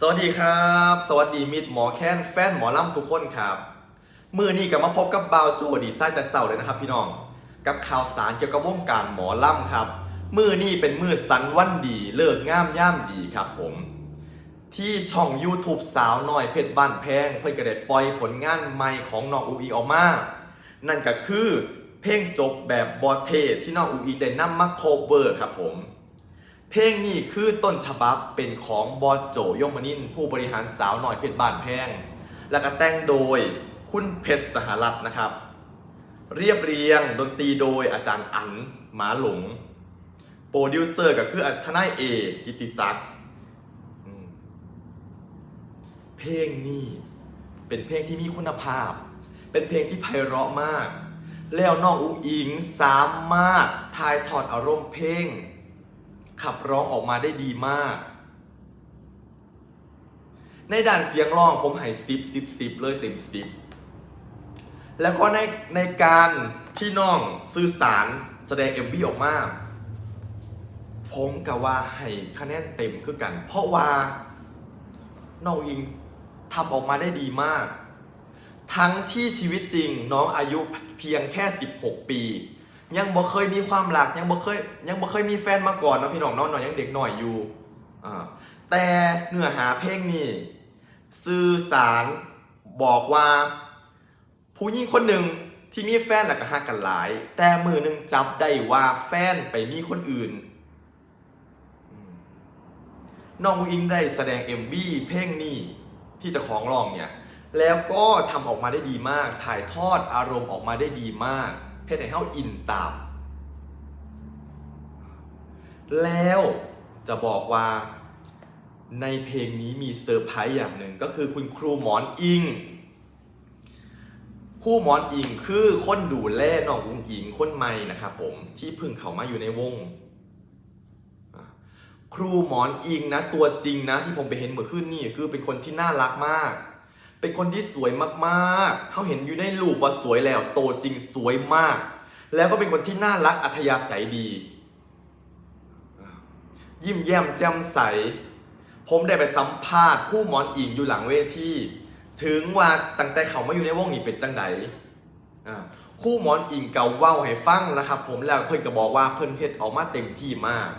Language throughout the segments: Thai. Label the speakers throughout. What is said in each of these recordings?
Speaker 1: สวัสดีครับ สวัสดีมิตรหมอแค้นแฟนหมอลำทุกคนครับมือนี้กลับมาพบกับบาวโจดีไซน์แต่เสาเลยนะครับพี่น้อง กับข่าวสารเกี่ยวกับวงการหมอลำครับมือนี้เป็นมือสันวันดี เลิกงามย่ามดีครับผม ที่ช่อง YouTube สาวน้อยเพชรบ้านแพง เพื่อนกระเด็ดปล่อยผลงานใหม่ของน้องอูอีออกมา นั่นก็คือเพลงจบแบบบอเทที่น้องอูอีได้นำมาโคเวอร์ครับผม เพลงนี้คือต้นฉบับเป็นของบอสโจยมนินผู้บริหารสาวหน่อยเพชรบ้านแพง แล้วก็แต่งโดยคุณเพชรสหรัฐนะครับ เรียบเรียงดนตรีโดยอาจารย์อันหมาหลง โปรดิวเซอร์ก็คือทนายเอกิติศักดิ์เพลงนี้เป็นเพลงที่มีคุณภาพ เป็นเพลงที่ไพเราะมาก แล้วน้องอุ้งอิงสามารถถ่ายทอดอารมณ์เพลง ขับร้องออกมาได้ดีมาก ในด่านเสียงร้องผมให้สิบสิบสิบเลยเต็มสิบแล้วก็ในในการที่น้องสื่อสารแสดง MV ออกมาผมกะว่าให้คะแนนเต็มคือกัน เพราะว่าน้องอิงทำออกมาได้ดีมาก ทั้งที่ชีวิตจริงน้องอายุเพียงแค่ 16 ปี ยังบ่เคยมีความรักยังบ่เคยยังบ่เคยมีแฟนมาก่อนเนาะพี่น้องเน้องน้องยังเด็กหน่อยอยู่อ่าแต่เนื้อหาเพลงนี้สื่อสารบอกว่า ผู้หญิงคนหนึ่งที่มีแฟนแล้วก็ฮักกันหลาย แต่มือหนึ่งจับได้ว่าแฟนไปมีคนอื่นน้องอิงได้แสดง MV เพลงนี้ที่จะของร้องเนี่ย แล้วก็ทำออกมาได้ดีมาก ถ่ายทอดอารมณ์ออกมาได้ดีมาก เฮ็ดให้เฮาอินตาม แล้วจะบอกว่าในเพลงนี้มีเซอร์ไพรส์อย่างหนึ่งก็คือคุณครูหมอนอิงครูหมอนอิงคือคนดูแลน้องอุ้งอิงคนใหม่นะครับผมที่พิ่งเขามาอยู่ในวง ครูหมอนอิงนะตัวจริงนะที่ผมไปเห็นเมื่อคืนนี่คือเป็นคนที่น่ารักมาก เป็นคนที่สวยมากๆ เขาเห็นอยู่ในรูปว่าสวยแล้ว โตจริงสวยมาก แล้วก็เป็นคนที่น่ารักอัธยาศัยดี ยิ้มแย้มแจ่มใส ผมได้ไปสัมภาษณ์คู่หมอนอิงอยู่หลังเวทีถึงว่าตั้งแต่เขามาอยู่ในวงนี้เป็นจังไดอ่คู่หมอนอิงเกาเว้าให้ฟังนะครับผมแล้วเพิ่อนก็บอกว่าเพิ่อนเพชรออกมาเต็มที่มาก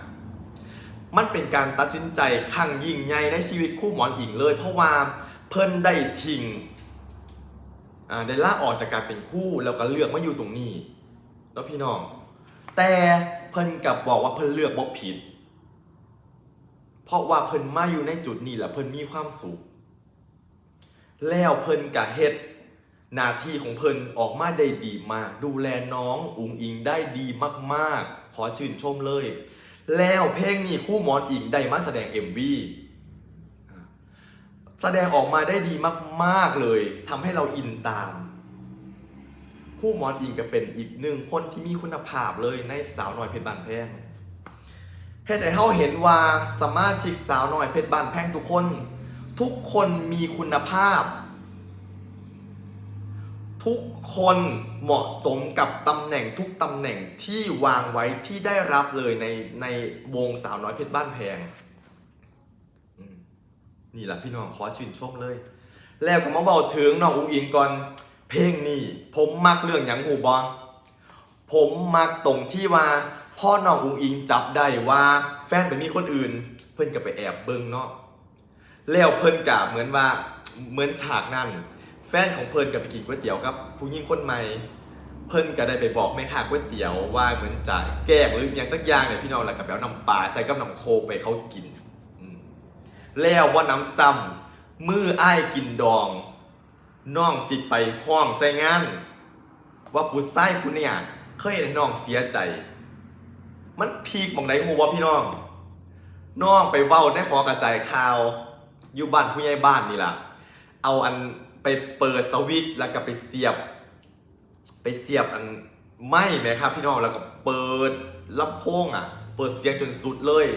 Speaker 1: มันเป็นการตัดสินใจครั้งยิ่งใหญ่ในชีวิตคู่หมอนอิงเลย เพราะว่า เพิ่นได้ทิ้งอ่าได้ลาออกจากการเป็นคู่แล้วก็เลือกมาอยู่ตรงนี้แล้วพี่น้อง แต่เพิ่นกับบอกว่าเพิ่นเลือกบ่ผิด เพราะว่าเพิ่นมาอยู่ในจุดนี้แหละเพิ่นมีความสุข แล้วเพิ่นกะเฮ็ดหน้าที่ของเพิ่นออกมาได้ดีมาก ดูแลน้องอุงอิงได้ดีมากๆ ขอชื่นชมเลย แล้วเพลงนี้คู่หมอนอิงได้มาแสดง MV แสดงออกมาได้ดีมากๆเลยทำให้เราอินตาม คู่มอนอิงก็เป็นอีกหนึ่งคนที่มีคุณภาพเลยในสาวน้อยเพชรบานแพงเฮ็ดให้เฮาเห็นว่าสมาชิกสาวน้อยเพชรบ้านแพงทุกคน ทุกคนมีคุณภาพ ทุกคนเหมาะสมกับตำแหน่งทุกตำแหน่งที่วางไว้ที่ได้รับเลยในในวงสาวน้อยเพชรบ้านแพง นี่แหละพี่น้องขอชื่นชมเลย แล้วก็มาบอกถึงน้องอุ้งอิงก่อน เพลงนี้ผมมักเรื่องหยังหูบอผมมักตรงที่ว่าพ่อน้องอุ้งอิงจับได้ว่าแฟนไปมีคนอื่น เพิ่นก็ไปแอบเบิ่งเนาะแล้วเพิ่นกะเหมือนว่าเหมือนฉากนั้น แฟนของเพิ่นกับไปกินก๋วยเตี๋ยวกับผู้หญิงคนใหม่เพิ่นก็ได้ไปบอกแม่ค้าก๋วยเตี๋ยวว่าเหมือนจะแกล้งหรืออย่างสักอย่างเนี่ยพี่น้องแล้วก็ไปเอาน้ำปลาใส่กับน้ำโคไปเขากิน แล้วว่าน้ำซ้ำมืออ้ายกินดอง น้องสิไปห้องใส่งาน ว่าผู้ไส้ผู้เนี่ย เคยเห็นให้น้องเสียใจ มันพีกบองไหนหูว่าพี่น้อง น้องไปเว้าในหอกระจายข่าว อยู่บ้านผู้ใหญ่บ้านนี่ล่ะ เอาอันไปเปิดสวิตแล้วก็ไปเสียบ ไปเสียบอันไม้ไหมครับพี่น้องแล้วก็เปิดลำโพงอะ เปิดเสียงจนสุดเลย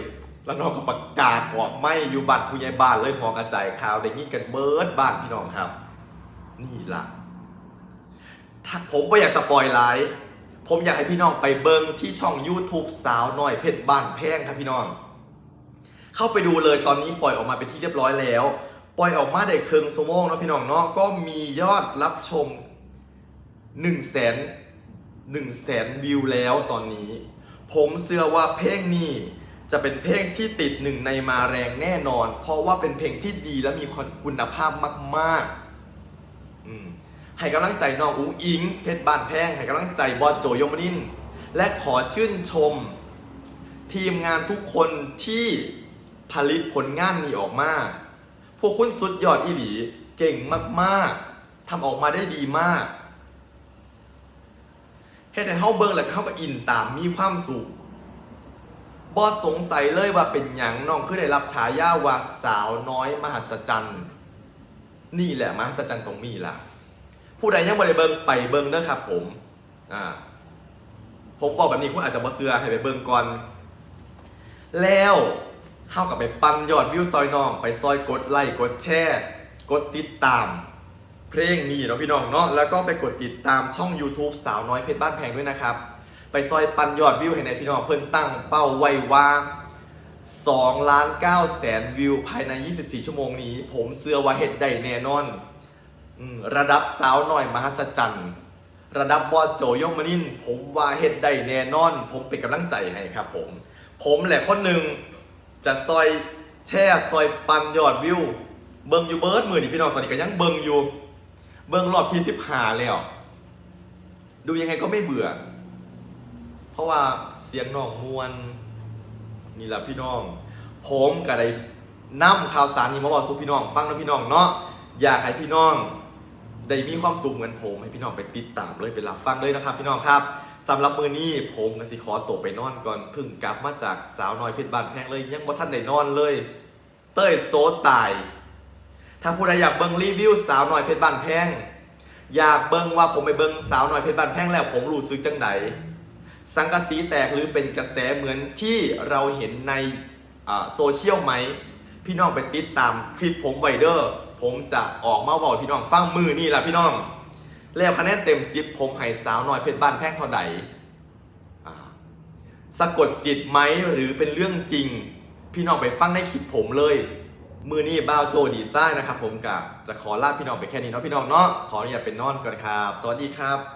Speaker 1: แล้วน้องก็ประกาศออกไม่อยู่บ้านผู้ใหญ่บ้านเลยหอกระจายข่าวได้ยินกันเบิร์ดบ้านพี่น้องครับ นี่ล่ะถ้าผมไม่อยากสปอยไลฟ์ผมอยากให้พี่น้องไปเบิงที่ช่อง YouTube สาวน้อยเพชรบ้านแพงครับพี่น้อง เข้าไปดูเลยตอนนี้ปล่อยออกมาเป็นที่เรียบร้อยแล้ว ปล่อยออกมาได้เคิงสมงนะพี่น้องเนาะก็มียอดรับชม1นึ่งแสนหนึ่งแสนวิวแล้วตอนนี้ ผมเชื่อว่าเพลงนี้ จะเป็นเพลงที่ติดหนึ่งในมาแรงแน่นอน เพราะว่าเป็นเพลงที่ดีและมีคุณภาพมากๆอืมให้กำลังใจน้องอุ้งอิง เพชรบานแพงให้กำลังใจบอสโจยมนิน และขอชื่นชม ทีมงานทุกคนที่ผลิตผลงานนี้ออกมา พวกคุณสุดยอดอีหลี เก่งมากๆทำออกมาได้ดีมากเฮ็ดให้เฮาเบิ่งแล้วเขาก็อินตามมีความสุข บอสสงสัยเลยว่าเป็นหยังน้องคือได้รับฉายาว่าสาวน้อยมหัศจรรย์ นี่แหละมหัศจรรย์ตรงนี้ล่ะ ผู้ใดยังบ่ได้เบิ่งไปเบิ่งเด้อครับผมอ่าผมบอกแบบนี้คุณอาจจะบ่เชื่อให้ไปเบิ่งก่อน แล้วเฮากับไปปันยอดวิวซอยน้อง ไปซอยกดไลค์กดแชร์กดติดตาม เพลงนี้เนาะพี่น้องเนาะแล้วก็ไปกดติดตามช่อง YouTube สาวน้อยเพชรบ้านแพงด้วยนะครับ ไปซอยปันยอดวิวให้ในพี่น้องเพิ่นตั้งเป้าไว้ว่า2ล้าน9แสนวิวภายใน 24 ชั่วโมงนี้ ผมเชื่อว่าเฮ็ดได้แน่นอนอระดับสาวหน้อยมหัศจรรย์ ระดับบอสโจยงมานิน ผมว่าเฮ็ดได้แน่นอน ผมเป็นกำลังใจให้ครับผม ผมแหละคนหนึ่งจะซอยแช่ซอยปันยอดวิว เบิงอยู่เบิร์ดมือนี่พี่น้องตอนนี้ก็ยังเบิงอยู่ เบิงรอบที่สิบหาแล้ว ดูยังไงก็ไม่เบื่อ เพราะว่าเสียงน้องมวนนี่แหละพี่น้อง ผมก็ได้นำข่าวสารนี้มาบอกสู่พี่น้อง ฟังนะพี่น้องเนาะอยากให้พี่น้องได้มีความสุขเหมือนผมให้พี่น้องไปติดตามเลยไปรับฟังเลยนะครับ พี่น้องครับสำหรับมือนี้ผมกับสิขอตัวไปนอนก่อนเพิ่งกลับมาจากสาวน้อยเพชรบานแพงเลย ยังบ่ทันได้นอนเลย เต้ยโซตายถ้าผู้ใดอยากเบิ่งรีวิวสาวน้อยเพชรบานแพงอยากเบิ่งว่าผมไปเบิ่งสาวน้อยเพชรบานแพงแล้วผมรู้สึกจังได สังกะสีแตกหรือเป็นกระแสเหมือนที่เราเห็นในโซเชียลไหม พี่น้องไปติดตามคลิปผมไวเดอร์ ผมจะออกมาบอกพี่น้องฟังมือนี่แหละพี่น้อง แล้วคะแนนเต็มสิบผมให้สาวน้อยเพชรบ้านแพงเท่าใดสะกดจิตไหมหรือเป็นเรื่องจริง พี่น้องไปฟังในคลิปผมเลยมือนี่บ้าวโจดีไซน์นะครับผมกับจะขอลาพี่น้องไปแค่นี้เนาะพี่น้องเนาะขออนุญาตเป็นนอนก่อนครับ สวัสดีครับ